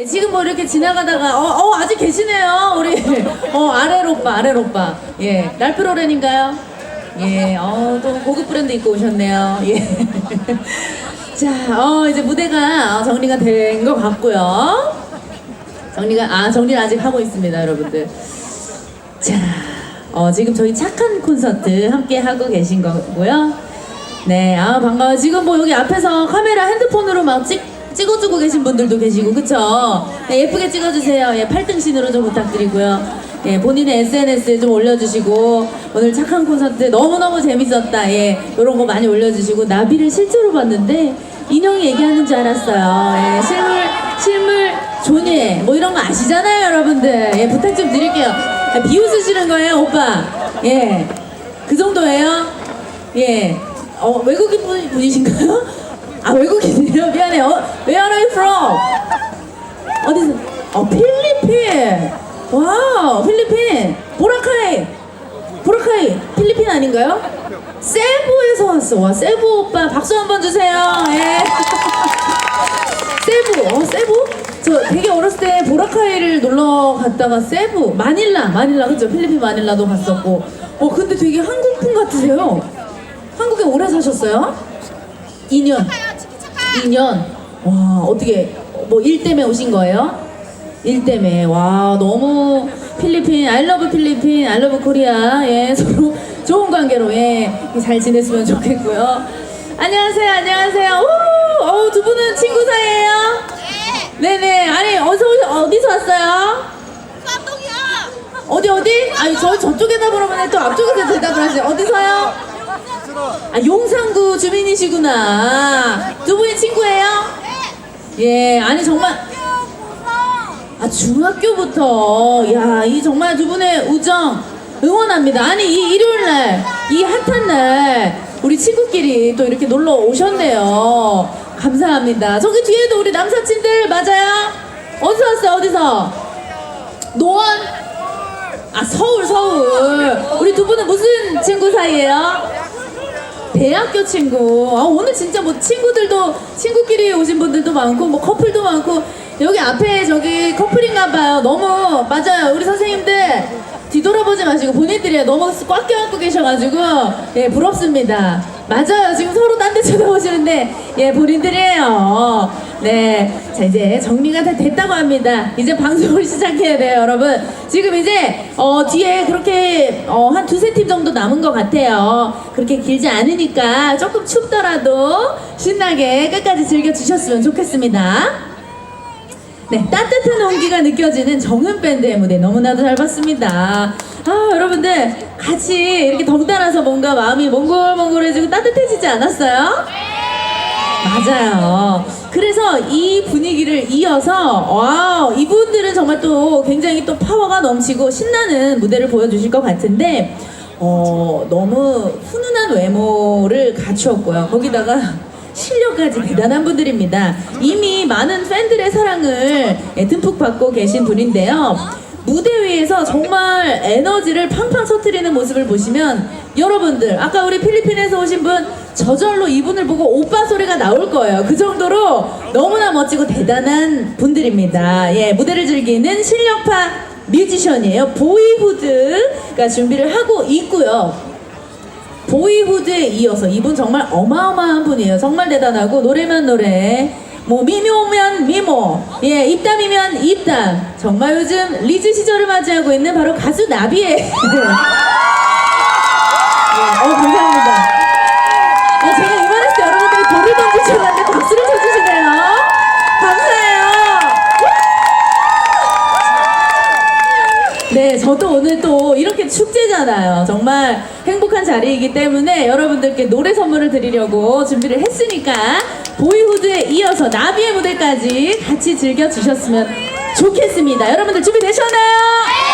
예, 지금 뭐 이렇게 지나가다가 어, 어 아직 계시네요. 우리 어 아래 오빠 아래 오빠. 예 랄프로렌인가요? 예어또 고급 브랜드 입고 오셨네요. 예 자 어 이제 무대가 어, 정리가 된 것 같고요. 정리가 아 정리를 아직 하고 있습니다 여러분들. 자 어, 지금 저희 착한 콘서트 함께 하고 계신 거고요. 네, 아 반가워. 지금 뭐 여기 앞에서 카메라 핸드폰으로 막 찍, 찍어주고 계신 분들도 계시고, 그쵸? 네, 예쁘게 찍어주세요. 예, 8등신으로 좀 부탁드리고요. 예, 본인의 SNS에 좀 올려주시고, 오늘 착한 콘서트 너무너무 재밌었다. 예, 요런 거 많이 올려주시고, 나비를 실제로 봤는데, 인형이 얘기하는 줄 알았어요. 예, 실물, 실물, 존예, 뭐 이런 거 아시잖아요, 여러분들. 예, 부탁 좀 드릴게요. 아, 비웃으시는 거예요, 오빠. 예, 그 정도예요? 예. 어, 외국인 분, 분이신가요? 아, 외국인이요? 미안해요. 어, Where are you from? 어디서? 어, 필리핀. 와우, 필리핀. 보라카이. 보라카이. 필리핀 아닌가요? 세부에서 왔어. 와, 세부 오빠. 박수 한번 주세요. 예. 세부, 어, 세부? 저 되게 어렸을 때 보라카이를 놀러 갔다가 세부, 마닐라, 마닐라, 그죠? 필리핀 마닐라도 갔었고. 어, 근데 되게 한국분 같으세요. 한국에 오래 사셨어요? 2년. 2년. 와, 어떻게, 뭐 일 때문에 오신 거예요? 일 때문에. 와, 너무 필리핀, I love 필리핀, I love 코리아. 예, 서로 좋은 관계로, 예, 잘 지냈으면 좋겠고요. 안녕하세요, 안녕하세요. 오, 어, 두 분은 친구 사이예요? 네네. 아니, 어디서, 어디서 왔어요? 어디, 어디? 아니, 저, 저쪽에다 물어보네. 또 앞쪽에서 대답을 하세요. 어디서요? 아, 용산구 주민이시구나. 두 분이 친구예요? 예, 아니 정말 아 중학교부터 야, 이 정말 두 분의 우정 응원합니다. 아니 이 일요일 날, 이 핫한 날 우리 친구끼리 또 이렇게 놀러 오셨네요. 감사합니다. 저기 뒤에도 우리 남사친들 맞아요? 어디서 왔어요? 어디서? 노원? 아 서울 서울. 우리 두 분은 무슨 친구 사이예요? 대학교 친구. 아, 오늘 진짜 뭐 친구들도 친구끼리 오신 분들도 많고 뭐 커플도 많고 여기 앞에 저기 커플인가 봐요. 너무 맞아요. 우리 선생님들 뒤돌아보지 마시고 본인들이 너무 꽉 껴안고 계셔가지고 예 부럽습니다. 맞아요. 지금 서로 딴 데 쳐다보시는데 예 본인들이에요. 네. 자 이제 정리가 다 됐다고 합니다. 이제 방송을 시작해야 돼요, 여러분. 지금 이제 어 뒤에 그렇게 어 한 두세 팀 정도 남은 것 같아요. 그렇게 길지 않으니까 조금 춥더라도 신나게 끝까지 즐겨 주셨으면 좋겠습니다. 네, 따뜻한 온기가 느껴지는 정은 밴드의 무대 너무나도 잘 봤습니다. 아, 여러분들 같이 이렇게 덩달아서 뭔가 마음이 몽골몽골해지고 따뜻해지지 않았어요? 맞아요. 그래서 이 분위기를 이어서 와 이분들은 정말 또 굉장히 또 파워가 넘치고 신나는 무대를 보여주실 것 같은데 어 너무 훈훈한 외모를 갖추었고요. 거기다가 실력까지 대단한 분들입니다. 이미 많은 팬들의 사랑을 예, 듬뿍 받고 계신 분인데요. 무대 위에서 정말 에너지를 팡팡 터트리는 모습을 보시면 여러분들 아까 우리 필리핀에서 오신 분 저절로 이분을 보고 오빠 소리가 나올 거예요. 그 정도로 너무나 멋지고 대단한 분들입니다. 예, 무대를 즐기는 실력파 뮤지션이에요. 보이후드가 준비를 하고 있고요. 보이후드에 이어서 이분 정말 어마어마한 분이에요. 정말 대단하고 노래면 노래. 뭐 미모면 미모, 예 입담이면 입담. 정말 요즘 리즈 시절을 맞이하고 있는 바로 가수 나비의. 예, 어 감사합니다. 어, 제가 이만했을 때 여러분들이 돌을 던지셨는데 박수를 쳐주시네요. 감사해요. 네, 저도 오늘 또 이렇게 축제잖아요. 정말 행복한 자리이기 때문에 여러분들께 노래 선물을 드리려고 준비를 했으니까 보이후드에 이어서 나비의 무대까지 같이 즐겨주셨으면 좋겠습니다. 여러분들 준비되셨나요?